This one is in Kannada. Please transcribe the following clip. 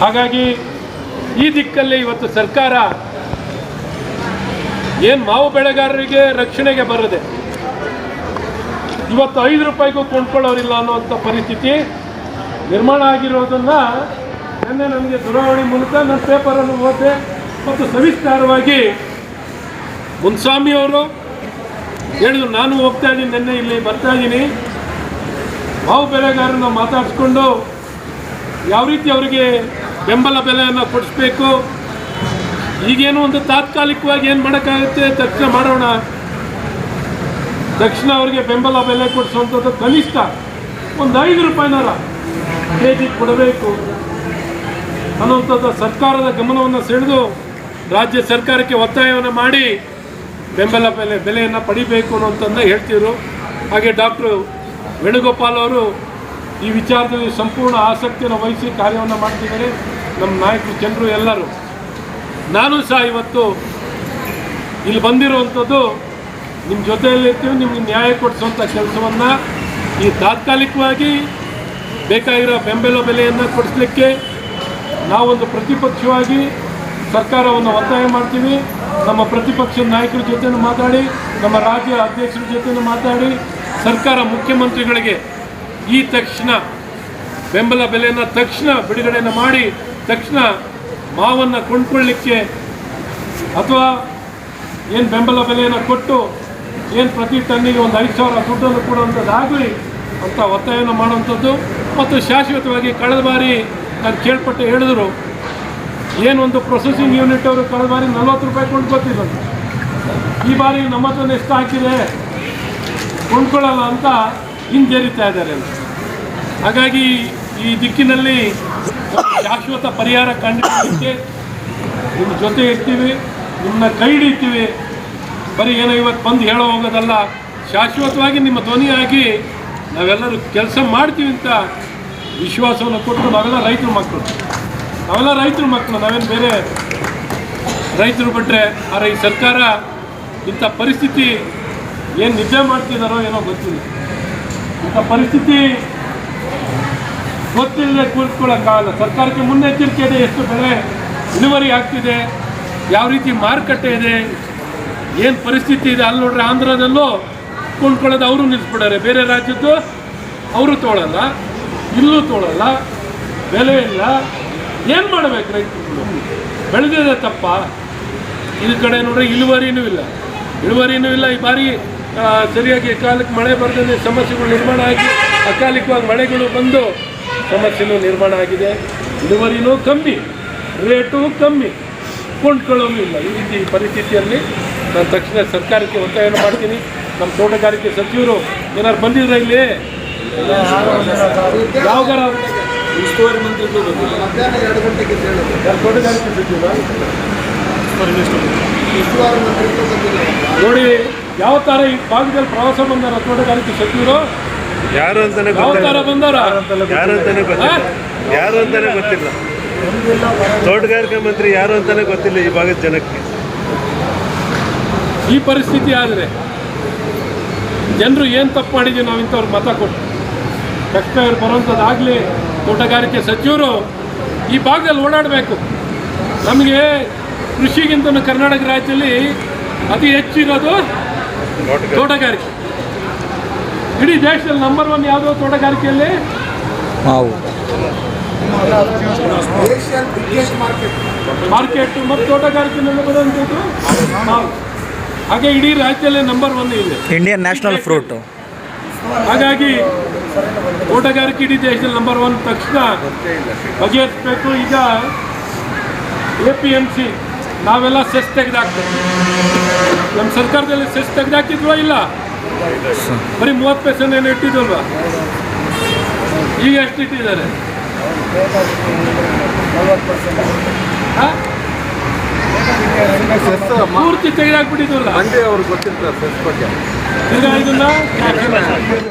ಹಾಗಾಗಿ ಈ ದಿಕ್ಕಲ್ಲಿ ಇವತ್ತು ಸರ್ಕಾರ ಏನು ಮಾವು ಬೆಳೆಗಾರರಿಗೆ ರಕ್ಷಣೆಗೆ ಬರದೆ ಇವತ್ತು ಐದು ರೂಪಾಯಿಗೂ ಕೊಂಡ್ಕೊಳ್ಳೋರಿಲ್ಲ ಅನ್ನುವಂಥ ಪರಿಸ್ಥಿತಿ ನಿರ್ಮಾಣ ಆಗಿರೋದನ್ನ ನಿನ್ನೆ ನನಗೆ ದೂರವಾಣಿ ಮೂಲಕ ನನ್ನ ಪೇಪರನ್ನು ಓದಿದೆ ಮತ್ತು ಸವಿಸ್ತಾರವಾಗಿ ಮುನ್ಸ್ವಾಮಿಯವರು ಹೇಳಿದ್ರು, ನಾನು ಹೋಗ್ತಾ ಇದ್ದೀನಿ ನಿನ್ನೆ ಇಲ್ಲಿ ಬರ್ತಾ ಇದ್ದೀನಿ ಮಾವು ಬೆಳೆಗಾರರನ್ನ ಮಾತಾಡಿಸ್ಕೊಂಡು ಯಾವ ರೀತಿ ಅವರಿಗೆ ಬೆಂಬಲ ಬೆಲೆಯನ್ನು ಕೊಡಿಸ್ಬೇಕು. ಈಗೇನು ಒಂದು ತಾತ್ಕಾಲಿಕವಾಗಿ ಏನು ಮಾಡೋಕ್ಕಾಗುತ್ತೆ ತಕ್ಷಣ ಮಾಡೋಣ. ತಕ್ಷಣ ಅವರಿಗೆ ಬೆಂಬಲ ಬೆಲೆ ಕೊಡಿಸುವಂಥದ್ದು ಕನಿಷ್ಠ ಒಂದು ಐದು ರೂಪಾಯಿನಾರ ಕೆ ಜಿ ಕೊಡಬೇಕು. ಅನ್ನುವಂಥದ್ದು ಸರ್ಕಾರದ ಗಮನವನ್ನು ಸೆಳೆದು ರಾಜ್ಯ ಸರ್ಕಾರಕ್ಕೆ ಒತ್ತಾಯವನ್ನು ಮಾಡಿ ಬೆಂಬಲ ಬೆಲೆ, ಬೆಲೆಯನ್ನು ಪಡಿಬೇಕು ಅನ್ನೋಂಥದ್ದನ್ನ ಹೇಳ್ತಿದ್ರು. ಹಾಗೆ ಡಾಕ್ಟ್ರು ವೇಣುಗೋಪಾಲ್ ಅವರು ಈ ವಿಚಾರದಲ್ಲಿ ಸಂಪೂರ್ಣ ಆಸಕ್ತಿಯನ್ನು ವಹಿಸಿ ಕಾರ್ಯವನ್ನು ಮಾಡ್ತಿದ್ದಾರೆ. ನಮ್ಮ ನಾಯಕರು, ಜನರು ಎಲ್ಲರೂ, ನಾನು ಸಹ ಇವತ್ತು ಇಲ್ಲಿ ಬಂದಿರುವಂಥದ್ದು ನಿಮ್ಮ ಜೊತೆಯಲ್ಲಿರ್ತೀವಿ ನಿಮ್ಗೆ ನ್ಯಾಯ ಕೊಡಿಸುವಂಥ ಕೆಲಸವನ್ನು ಈ ತಾತ್ಕಾಲಿಕವಾಗಿ ಬೇಕಾಗಿರೋ ಬೆಂಬಲ ಬೆಲೆಯನ್ನು ಕೊಡಿಸ್ಲಿಕ್ಕೆ ನಾವೊಂದು ಪ್ರತಿಪಕ್ಷವಾಗಿ ಸರ್ಕಾರವನ್ನು ಒತ್ತಾಯ ಮಾಡ್ತೀವಿ. ನಮ್ಮ ಪ್ರತಿಪಕ್ಷದ ನಾಯಕರ ಜೊತೆ ಮಾತಾಡಿ, ನಮ್ಮ ರಾಜ್ಯ ಅಧ್ಯಕ್ಷರ ಜೊತೆ ಮಾತಾಡಿ, ಸರ್ಕಾರ ಮುಖ್ಯಮಂತ್ರಿಗಳಿಗೆ ಈ ತಕ್ಷಣ ಬೆಂಬಲ ಬೆಲೆಯನ್ನು ತಕ್ಷಣ ಬಿಡುಗಡೆಯನ್ನು ಮಾಡಿ ತಕ್ಷಣ ಮಾವನ್ನು ಕೊಂಡ್ಕೊಳ್ಳಿಕ್ಕೆ ಅಥವಾ ಏನು ಬೆಂಬಲ ಬೆಲೆಯನ್ನು ಕೊಟ್ಟು ಏನು ಪ್ರತಿ ಟನ್ನಿಗೆ ಒಂದು ಐದು ಸಾವಿರ ದುಡ್ಡನ್ನು ಕೊಡುವಂಥದ್ದಾಗಲಿ ಅಂತ ಒತ್ತಾಯವನ್ನು ಮಾಡುವಂಥದ್ದು. ಮತ್ತು ಶಾಶ್ವತವಾಗಿ ಕಳೆದ ಬಾರಿ ನಾನು ಕೇಳ್ಪಟ್ಟು ಹೇಳಿದ್ರು ಏನೊಂದು ಪ್ರೊಸೆಸಿಂಗ್ ಯೂನಿಟ್ ಅವರು ಕಳೆದ ಬಾರಿ ನಲ್ವತ್ತು ರೂಪಾಯಿ ಕೊಂಡ್ಕೊತಿದ್ರು ಈ ಬಾರಿ ನಮ್ಮ ಹತ್ರ ಎಷ್ಟು ಹಾಕಿದೆ? ಕೊಂಡ್ಕೊಳ್ಳಲ್ಲ ಅಂತ ಹಿಂಜರಿತಾ ಇದ್ದಾರೆ ಹಾಗಾಗಿ ಈ ದಿಕ್ಕಿನಲ್ಲಿ ಶಾಶ್ವತ ಪರಿಹಾರ ಕಂಡುಕೊಳ್ಳಲಿಕ್ಕೆ ನಿಮ್ಮ ಜೊತೆ ಇರ್ತೀವಿ, ನಿಮ್ಮನ್ನ ಕೈ ಹಿಡಿತೀವಿ ಬರೀ ಏನೋ ಇವತ್ತು ಬಂದು ಹೇಳೋ ಹೋಗೋದಲ್ಲ. ಶಾಶ್ವತವಾಗಿ ನಿಮ್ಮ ಧ್ವನಿಯಾಗಿ ನಾವೆಲ್ಲರೂ ಕೆಲಸ ಮಾಡ್ತೀವಿ ಅಂತ ವಿಶ್ವಾಸವನ್ನು ಕೊಟ್ಟು ನಾವೆಲ್ಲ ರೈತರ ಮಕ್ಕಳು. ನಾವೆಲ್ಲ ರೈತರ ಮಕ್ಕಳು, ನಾವೇನು ಬೇರೆ ರೈತರು ಬಿಟ್ಟರೆ ಆದರೆ ಈ ಸರ್ಕಾರ ಇಂಥ ಪರಿಸ್ಥಿತಿ ಏನು ನಿದ್ದೆ ಮಾಡ್ತಿದ್ದಾರೋ ಏನೋ ಗೊತ್ತಿಲ್ಲ. ಇಂಥ ಪರಿಸ್ಥಿತಿ ಗೊತ್ತಿಲ್ಲದೆ ಕೂತ್ಕೊಳ್ಳೋಕ್ಕಾಗಲ್ಲ ಸರ್ಕಾರಕ್ಕೆ ಮುನ್ನೆಚ್ಚರಿಕೆ ಇದೆ, ಎಷ್ಟು ಬೆಲೆ ಇಳುವರಿ ಆಗ್ತಿದೆ, ಯಾವ ರೀತಿ ಮಾರುಕಟ್ಟೆ ಇದೆ, ಏನು ಪರಿಸ್ಥಿತಿ ಇದೆ, ಅಲ್ಲಿ ನೋಡ್ರೆ ಆಂಧ್ರದಲ್ಲೂ ಕೊಂಡ್ಕೊಳ್ಳೋದು ಅವರು ನಿಲ್ಲಿಸ್ಬಿಡಾರೆ ಬೇರೆ ರಾಜ್ಯದ್ದು ಅವರು ತೋಳಲ್ಲ, ಇಲ್ಲೂ ತೋಳಲ್ಲ, ಬೆಲೆ ಇಲ್ಲ. ಏನು ಮಾಡಬೇಕು ರೈತರು ಬೆಳೆದಿದೆ ತಪ್ಪ. ಈ ಕಡೆ ನೋಡ್ರೆ ಇಳುವರಿನೂ ಇಲ್ಲ. ಇಳುವರಿನೂ ಇಲ್ಲ. ಈ ಬಾರಿ ಸರಿಯಾಗಿ ಕಾಲಕ್ಕೆ ಮಳೆ ಬರದೇ ಸಮಸ್ಯೆಗಳು ನಿರ್ಮಾಣ ಆಗಿ ಅಕಾಲಿಕವಾಗಿ ಮಳೆಗಳು ಬಂದು ಸಮಸ್ಯೆನೂ ನಿರ್ಮಾಣ ಆಗಿದೆ. ಇಳುವರಿನೂ ಕಮ್ಮಿ ರೇಟು ಕಮ್ಮಿ. ಕೊಂಡ್ಕೊಳ್ಳೋನು ಇಲ್ಲ. ಈ ರೀತಿ ಪರಿಸ್ಥಿತಿಯಲ್ಲಿ ನಾನು ತಕ್ಷಣ ಸರ್ಕಾರಕ್ಕೆ ಒತ್ತಾಯವನ್ನು ಮಾಡ್ತೀನಿ. ನಮ್ಮ ತೋಟಗಾರಿಕೆ ಸಚಿವರು ಏನಾದ್ರು ಬಂದಿದ್ರ ಇಲ್ಲಿ? ಯಾವಾಗ ಉಸ್ತುವಾರಿ ಮಂತ್ರಿಗಳು ತೋಟಗಾರಿಕೆ ಸಚಿವರು ನೋಡಿ ಯಾವ ಥರ ಈ ಭಾಗದಲ್ಲಿ ಪ್ರವಾಸ ಬಂದಾರ ತೋಟಗಾರಿಕೆ ಸಚಿವರು ಯಾರು ಅಂತಾನೆ ಗೊತ್ತಿಲ್ಲ. ಯಾರು ಅಂತಾನೆ ಗೊತ್ತಿಲ್ಲ. ಯಾರು ಅಂತಾನೆ ಗೊತ್ತಿಲ್ಲ? ತೋಟಗಾರಿಕೆ ಮಂತ್ರಿ ಯಾರು ಅಂತಾನೆ ಗೊತ್ತಿಲ್ಲ ಈ ಭಾಗದ ಜನಕ್ಕೆ. ಈ ಪರಿಸ್ಥಿತಿ ಆದರೆ ಜನರು ಏನು ತಪ್ಪು ಮಾಡಿದ್ದೀವಿ ನಾವು ಇಂಥವ್ರು ಮತ ಕೊಟ್ಟು. ಕಷ್ಟ ಬರುವಂಥದ್ದಾಗಲಿ ತೋಟಗಾರಿಕೆ ಸಚಿವರು ಈ ಭಾಗದಲ್ಲಿ ಓಡಾಡಬೇಕು. ನಮಗೆ ಕೃಷಿಗಿಂತ ಕರ್ನಾಟಕ ರಾಜ್ಯದಲ್ಲಿ ಅತಿ ಹೆಚ್ಚಿರೋದು ತೋಟಗಾರಿಕೆ. ಇಡೀ ದೇಶದಲ್ಲಿ ನಂಬರ್ ಒನ್ ಯಾವುದೋ ತೋಟಗಾರಿಕೆಯಲ್ಲಿ? ಮಾವು ಮಾರ್ಕೆಟ್. ಮಾರ್ಕೆಟ್ ಮತ್ತು ತೋಟಗಾರಿಕೆಯಲ್ಲಿ ಬರುವಂಥದ್ದು? ಮಾವು. ಹಾಗೆ ಇಡೀ ರಾಜ್ಯದಲ್ಲೇ ನಂಬರ್ ಒನ್ ಇದೆ. ಇಂಡಿಯನ್ ನ್ಯಾಷನಲ್ ಫ್ರೂಟ್ ಹಾಗಾಗಿ ತೋಟಗಾರಿಕೆ ಇಡೀ ದೇಶದಲ್ಲಿ ನಂಬರ್ ಒನ್ ತಕ್ಷಣ ಬಗೆಹರಿಸಬೇಕು. ಈಗ ಎ ಪಿ ಎಂ ಸಿ ನಾವೆಲ್ಲ ಸೆಸ್ ತೆಗೆದಾಕ್ತೇವೆ ನಮ್ಮ ಸರ್ಕಾರದಲ್ಲಿ ಸೆಸ್ ತೆಗೆದಾಕಿದ್ವಾ ಇಲ್ಲ? ಬರೀ ಮೂವತ್ತು ಪರ್ಸೆಂಟ್ ಏನು ಇಟ್ಟಿದ್ದಲ್ವಾ ಈಗ ಎಷ್ಟು ಇಟ್ಟಿದ್ದಾರೆ? ಹಾ? ಪೂರ್ತಿ ತೆಗೆದಾಕ್ಬಿಟ್ಟಿದ್ವಲ್ಲ? ಅಂದ್ರೆ ಅವ್ರಿಗೆ ಗೊತ್ತಿರ್ತಾರೆ ಇದನ್ನ